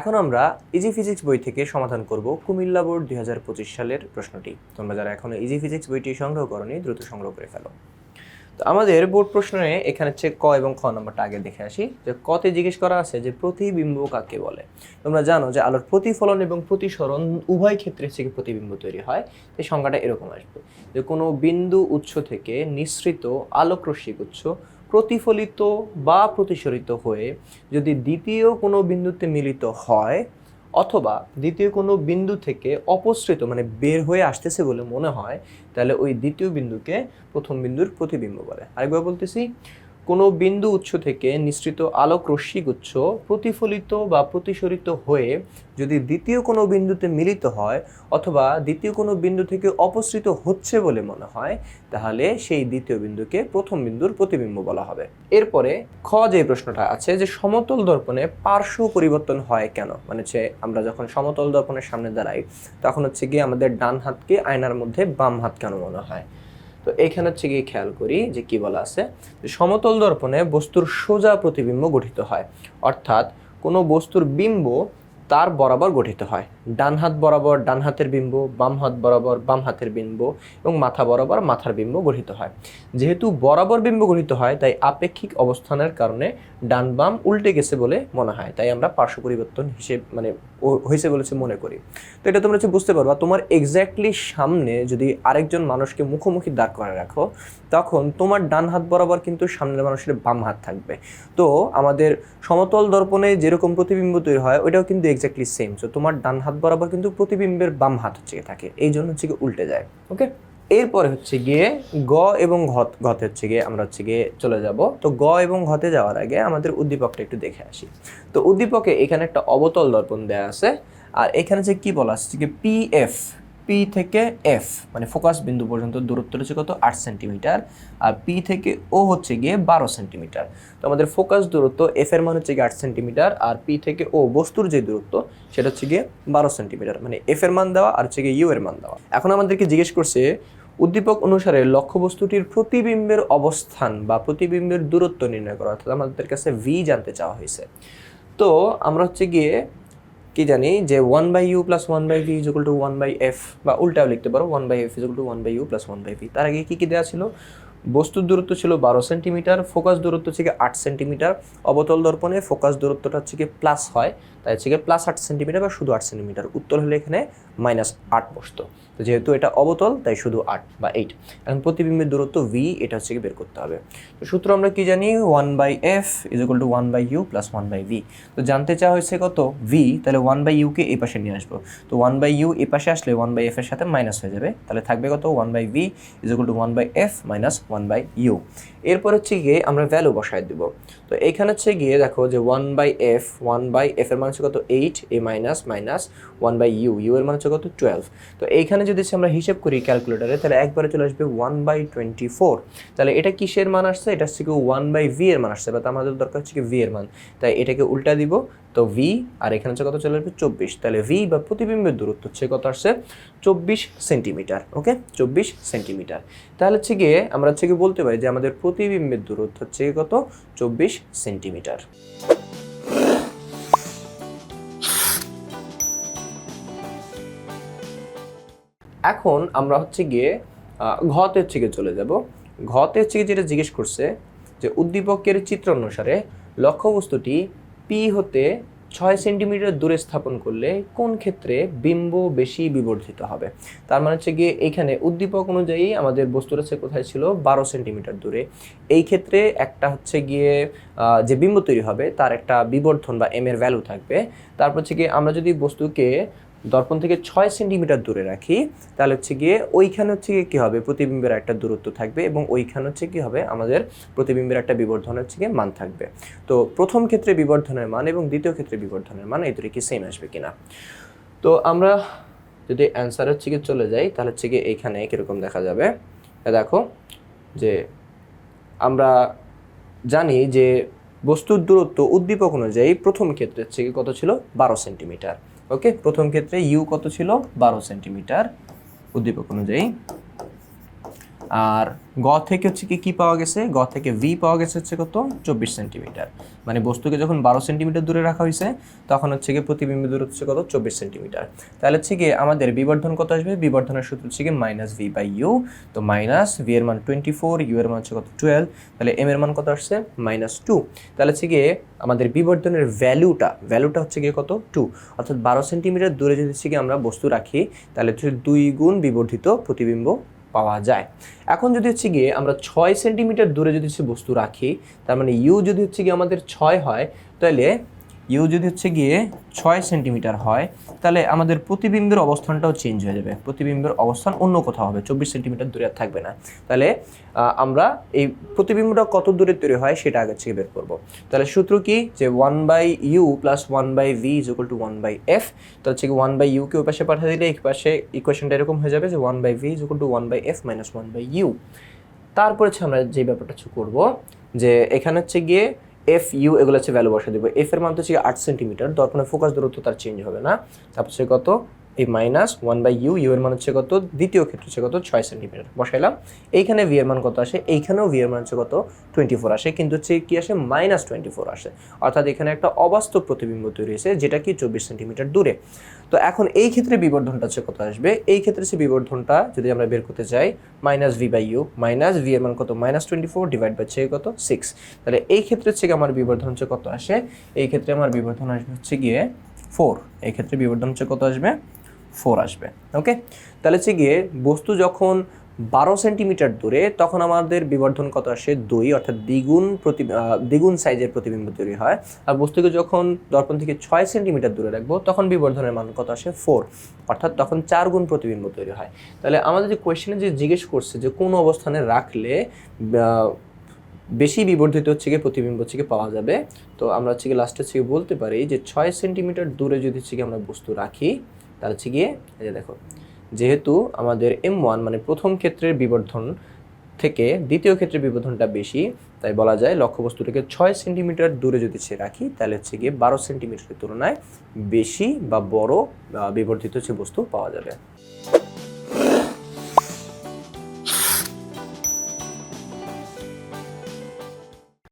এখন আমরা easy physics বই থেকে সমাধান করব কুমিল্লা বোর্ড দুই হাজার পঁচিশ সালের প্রশ্নটি। তোমরা যারা এখনও ইজি ফিজিক্স বইটি সংগ্রহ করনি, দ্রুত সংগ্রহ করে ফেলো। তো আমাদের বোর্ড প্রশ্নে এখানে হচ্ছে ক এবং খ নম্বরটা আগে দেখে আসি। যে কতে জিজ্ঞেস করা আছে যে প্রতিবিম্ব কাকে বলে? তোমরা জানো যে আলোর প্রতিফলন এবং প্রতিসরণ উভয় ক্ষেত্রে থেকে প্রতিবিম্ব তৈরি হয়। এই সংজ্ঞাটা এরকম আসবে। যে কোনো বিন্দু উৎস থেকে নিঃসৃত আলোকরশ্মিক উৎস প্রতিফলিত বা প্রতিসরিত হয়ে যদি দ্বিতীয় কোনো বিন্দুতে মিলিত হয় অথবা দ্বিতীয় কোনো বিন্দু থেকে অপসৃত মানে বের হয়ে আসতেছে বলে মনে হয়, তাহলে ওই দ্বিতীয় বিন্দুকে প্রথম বিন্দুর প্রতিবিম্ব বলে। আরেকবার বলতেছি কোনো বিন্দু উৎস থেকে নিঃসৃত আলোক উৎস প্রতিফলিত বা প্রতিসরিত হয়ে যদি দ্বিতীয় কোনো বিন্দুতে মিলিত হয় অথবা দ্বিতীয় কোনো বিন্দু থেকে অপসৃত হচ্ছে বলে মনে হয়, তাহলে সেই দ্বিতীয় বিন্দুকে প্রথম বিন্দুর প্রতিবিম্ব বলা হবে। এরপরে খ যে প্রশ্নটা আছে যে সমতল দর্পণে পার্শ্ব পরিবর্তন হয় কেন? মানে হচ্ছে আমরা যখন সমতল দর্পণের সামনে দাঁড়াই, তখন হচ্ছে গিয়ে আমাদের ডান হাতকে আয়নার মধ্যে বাম হাত কেন মনে হয়? তো এইখানে হচ্ছে গিয়ে খেয়াল করি যে কি বলা আছে সমতল দর্পণে বস্তুর সোজা প্রতিবিম্ব গঠিত হয়। অর্থাৎ কোনো বস্তুর বিম্ব তার বরাবর গঠিত হয়। ডান হাত বরাবর ডান হাতের বিম্ব বাম হাত বরাবর বাম হাতের বিম্ব এবং মাথা বরাবর মাথার বিম্ব গঠিত হয়। যেহেতু বরাবর বিম্ব গঠিত হয়, তাই আপেক্ষিক অবস্থানের কারণে ডান বাম উল্টে গেছে বলে মনে হয়। তাই আমরা পার্শ্ব পরিবর্তন হিসেব মানে হয়েছে বলেছে মনে করি। তো এটা তোমরা হচ্ছে বুঝতে পারবা, তোমার এক্স্যাক্টলি সামনে যদি আরেকজন মানুষকে মুখোমুখি দাঁড় করে রাখো, তখন তোমার ডান হাত বরাবর কিন্তু সামনের মানুষের বাম হাত থাকবে। তো আমাদের সমতল দর্পণে যেরকম প্রতিবিম্ব তৈরি হয়, ওইটাও কিন্তু এক্স্যাক্টলি সেম সো তোমার ডান হাত বরাবর কিন্তু প্রতিবিম্বের বাম হাত হচ্ছে গিয়ে থাকে। এই জন্য হচ্ছে গিয়ে উল্টে যায়, ওকে? এরপরে হচ্ছে গিয়ে গ এবং ঘত ঘতে হচ্ছে গিয়ে আমরা হচ্ছে গিয়ে চলে যাব। তো গ এবং ঘতে যাওয়ার আগে আমাদের উদ্দীপকটা একটু দেখে আসি। তো উদ্দীপকে এখানে একটা অবতল দর্পণ দেওয়া আছে, আর এখানে যে কি বলা আসছে যে পি এফ পি থেকে এফ মানে ফোকাস বিন্দু পর্যন্ত দূরত্ব হচ্ছে কত? আট সেন্টিমিটার। আর পি থেকে ও হচ্ছে গিয়ে বারো সেন্টিমিটার। তো আমাদের ফোকাস দূরত্ব এফ এর মান হচ্ছে গিয়ে আট সেন্টিমিটার, আর পি থেকে ও বস্তুর যে দূরত্ব, সেটা হচ্ছে গিয়ে বারো সেন্টিমিটার মানে এফ এর মান দেওয়া আর হচ্ছে গিয়ে ইউ এর মান দেওয়া। এখন আমাদেরকে জিজ্ঞেস করছে, উদ্দীপক অনুসারে লক্ষ্যবস্তুটির প্রতিবিম্বের অবস্থান বা প্রতিবিম্বের দূরত্ব নির্ণয় করা, অর্থাৎ আমাদের কাছে ভি জানতে চাওয়া হয়েছে। তো আমরা হচ্ছে গিয়ে কি জানি যে one by u plus one by v is equal to one by f বা উল্টাও লিখতে পারো one by f is equal to one by u plus one by v তার আগে কী কী দেওয়া ছিল? বস্তুর দূরত্ব ছিল বারো সেন্টিমিটার ফোকাস দূরত্ব হচ্ছে আট সেন্টিমিটার অবতল দর্পণে ফোকাস দূরত্বটা হচ্ছে প্লাস হয়, তাই হচ্ছে প্লাস আট সেন্টিমিটার বা শুধু আট সেন্টিমিটার উত্তর হলে এখানে মাইনাস আট বসতো তো যেহেতু এটা অবতল তাই শুধু আট বা এইট এখন প্রতিবিম্বের দূরত্ব ভি এটা হচ্ছে বের করতে হবে তো সূত্র আমরা কি জানি one by f is equal to one by u plus one by v তো জানতে চাওয়া হয়েছে কত ভি তাহলে ওয়ান বাই ইউকে এই পাশে নিয়ে আসব তো ওয়ান বাই ইউ এই পাশে আসলে ওয়ান বাই এফ এর সাথে মাইনাস হয়ে যাবে তাহলে থাকবে কত one by v is equal to one by f minus one by u এরপর হচ্ছে গিয়ে আমরা ভ্যালু বসায় দিব তো এইখানে হচ্ছে গিয়ে দেখো যে one by f one by f এর মান হচ্ছে কত eight A minus minus one by u u এর মান হচ্ছে কত? টুয়েলভ তো এইখানে যদি আমরা হিসেব করি ক্যালকুলেটারে তাহলে একবারে চলে আসবে ওয়ান বাই টোয়েন্টি ফোর তাহলে এটা কিসের মান আসছে? এটা হচ্ছে কি ওয়ান বাই ভি এর মান আসছে বা আমাদের দরকার হচ্ছে কি ভি এর মান। তাই এটাকে উল্টা দিব, তো ভি আর এখানে হচ্ছে কত চলে আসবে? চব্বিশ। তাহলে ভি বা প্রতিবিম্বের দূরত্ব হচ্ছে কত আসছে? চব্বিশ সেন্টিমিটার ওকে চব্বিশ সেন্টিমিটার। তাহলে হচ্ছে গিয়ে আমরা হচ্ছে কি বলতে পারি যে আমাদের প্রতিবিম্বের দূরত্ব হচ্ছে কত? চব্বিশ সেন্টিমিটার। এখন আমরা হচ্ছে গিয়ে ঘতে হচ্ছে গিয়ে চলে যাব। ঘতে হচ্ছে গিয়ে যেটা জিজ্ঞেস করছে, যে উদ্দীপকের চিত্র অনুসারে লক্ষ্যবস্তুটি পি হতে ছয় সেন্টিমিটার দূরে স্থাপন করলে কোন ক্ষেত্রে বিম্ব বেশি বিবর্ধিত হবে? তার মানে হচ্ছে গিয়ে এইখানে উদ্দীপক অনুযায়ী আমাদের বস্তুর হচ্ছে কোথায় ছিল? বারো সেন্টিমিটার দূরে। এই ক্ষেত্রে একটা হচ্ছে গিয়ে যে বিম্ব তৈরি হবে, তার একটা বিবর্ধন বা এম এর ভ্যালু থাকবে। তারপর হচ্ছে গিয়ে আমরা যদি বস্তুকে দর্পণ থেকে ছয় সেন্টিমিটার দূরে রাখি। তাহলে হচ্ছে গিয়ে ওইখানে হচ্ছে গিয়ে কী হবে? প্রতিবিম্বের একটা দূরত্ব থাকবে এবং ওইখানে হচ্ছে কী হবে? আমাদের প্রতিবিম্বের একটা বিবর্ধন হচ্ছে গিয়ে মান থাকবে। তো প্রথম ক্ষেত্রে বিবর্ধনের মান এবং দ্বিতীয় ক্ষেত্রে বিবর্ধনের মান এই দুটো কি সেম আসবে কিনা? তো আমরা যদি অ্যান্সার হচ্ছে গিয়ে চলে যাই, তাহলে হচ্ছে গিয়ে এইখানে কীরকম দেখা যাবে? দেখো যে আমরা জানি যে বস্তুর দূরত্ব উদ্দীপক অনুযায়ী প্রথম ক্ষেত্রে হচ্ছে কত ছিল? বারো সেন্টিমিটার। ওকে প্রথম ক্ষেত্রে ইউ কত ছিল? বারো সেন্টিমিটার। উদ্দীপক অনুযায়ী আর গ থেকে হচ্ছে কি, কী পাওয়া গেছে? গ থেকে ভি পাওয়া গেছে হচ্ছে কত? চব্বিশ সেন্টিমিটার। মানে বস্তুকে যখন বারো সেন্টিমিটার দূরে রাখা হয়েছে, তখন হচ্ছে কি প্রতিবিম্ব দূরত্ব হচ্ছে কত? চব্বিশ সেন্টিমিটার। তাহলে হচ্ছে কি আমাদের বিবর্ধন কত আসবে? বিবর্ধনের সূত্র হচ্ছে কি মাইনাস ভি বাই ইউ তো মাইনাস ভি এর মান টোয়েন্টি ফোর ইউ এর মান হচ্ছে কত? টুয়েলভ তাহলে এম এর মান কত আসছে? মাইনাস টু তাহলে হচ্ছে গিয়ে আমাদের বিবর্ধনের ভ্যালুটা ভ্যালুটা হচ্ছে গিয়ে কত? টু অর্থাৎ বারো সেন্টিমিটার দূরে যদি হচ্ছে গিয়ে আমরা বস্তু রাখি, তাহলে হচ্ছে দুই গুণ বিবর্ধিত প্রতিবিম্ব পাওয়া যায়। এখন যদি হচ্ছে গিয়ে আমরা ছয় সেন্টিমিটার দূরে যদি হচ্ছে বস্তু রাখি, তার মানে ইউ যদি হচ্ছে গিয়ে আমাদের ছয় হয়, তাহলে ইউ যদি হচ্ছে গিয়ে ছয় সেন্টিমিটার হয়, তাহলে আমাদের প্রতিবিম্বের অবস্থানটাও চেঞ্জ হয়ে যাবে। প্রতিবিম্বের অবস্থান অন্য কোথাও হবে, চব্বিশ সেন্টিমিটার দূরে আর থাকবে না। তাহলে আমরা এই প্রতিবিম্বটা কত দূরে তৈরি হয় সেটা আগে থেকে বের করব। তাহলে সূত্র কি? যে one by u plus one by v is equal to one by f তো হচ্ছে কি ওয়ান বাই ইউকে ওই পাশে পাঠিয়ে দিলে এই পাশে ইকুয়েশনটা এরকম হয়ে যাবে যে one by v is equal to one by f minus one by u তারপরে হচ্ছে আমরা যে ব্যাপারটা হচ্ছে করব, যে এখানে হচ্ছে গিয়ে এফ ইউ এগুলো হচ্ছে ভ্যালু বসে দেবো। এফ এর মান হচ্ছে আট সেন্টিমিটার দর্পণের ফোকাস দূরত্ব তার চেঞ্জ হবে না। তারপর সে কত? এই minus one by u u এর মান হচ্ছে কত? দ্বিতীয় ক্ষেত্রে হচ্ছে কত? ছয় সেন্টিমিটার বসাইলাম। এইখানে ভি এর মান কত আসে? এইখানেও ভি এর মান হচ্ছে কত? টোয়েন্টি ফোর আসে। কিন্তু হচ্ছে কি আসে? মাইনাস টোয়েন্টি ফোর আসে। অর্থাৎ এখানে একটা অবাস্তব প্রতিবিম্ব তৈরি হয়েছে, যেটা কি চব্বিশ সেন্টিমিটার দূরে। তো এখন এই ক্ষেত্রে বিবর্ধনটা হচ্ছে কত আসবে? এই ক্ষেত্রে সে বিবর্ধনটা যদি আমরা বের করতে চাই minus v by u minus v এর মান কত? Minus twenty four divide by হচ্ছে কত? সিক্স তাহলে এই ক্ষেত্রে হচ্ছে আমার বিবর্ধন হচ্ছে কত আসে? এই ক্ষেত্রে আমার বিবর্ধন আসবে হচ্ছে গিয়ে ফোর এই ক্ষেত্রে বিবর্ধন হচ্ছে কত আসবে? ফোর আসবে ওকে তাহলে হচ্ছে গিয়ে বস্তু যখন বারো সেন্টিমিটার দূরে, তখন আমাদের বিবর্ধন কত আসে? দুই, অর্থাৎ দ্বিগুণ প্রতি দ্বিগুণ সাইজের প্রতিবিম্ব তৈরি হয়। আর বস্তুকে যখন দর্পণ থেকে ছয় সেন্টিমিটার দূরে রাখব, তখন বিবর্ধনের মান কত আসে? ফোর, অর্থাৎ তখন চার গুণ প্রতিবিম্ব তৈরি হয়। তাহলে আমাদের যে কোয়েশ্চেনে যে জিজ্ঞেস করছে যে কোন অবস্থানে রাখলে বেশি বিবর্ধিত হচ্ছে গিয়ে প্রতিবিম্ব হচ্ছে গিয়ে পাওয়া যাবে? তো আমরা হচ্ছে গিয়ে লাস্টে হচ্ছে বলতে পারি যে ছয় সেন্টিমিটার দূরে যদি হচ্ছে আমরা বস্তু রাখি তাহলে হচ্ছে গিয়ে, এই যে দেখো, যেহেতু আমাদের এম ওয়ান মানে প্রথম ক্ষেত্রের বিবর্ধন থেকে দ্বিতীয় ক্ষেত্রে বিবর্ধনটা বেশি, তাই বলা যায় লক্ষ্যবস্তুটাকে ছয় সেন্টিমিটার দূরে যদি সে রাখি, তাহলে হচ্ছে গিয়ে বারো সেন্টিমিটারের তুলনায় বেশি বা বড় বিবর্ধিত হচ্ছে বস্তু পাওয়া যাবে।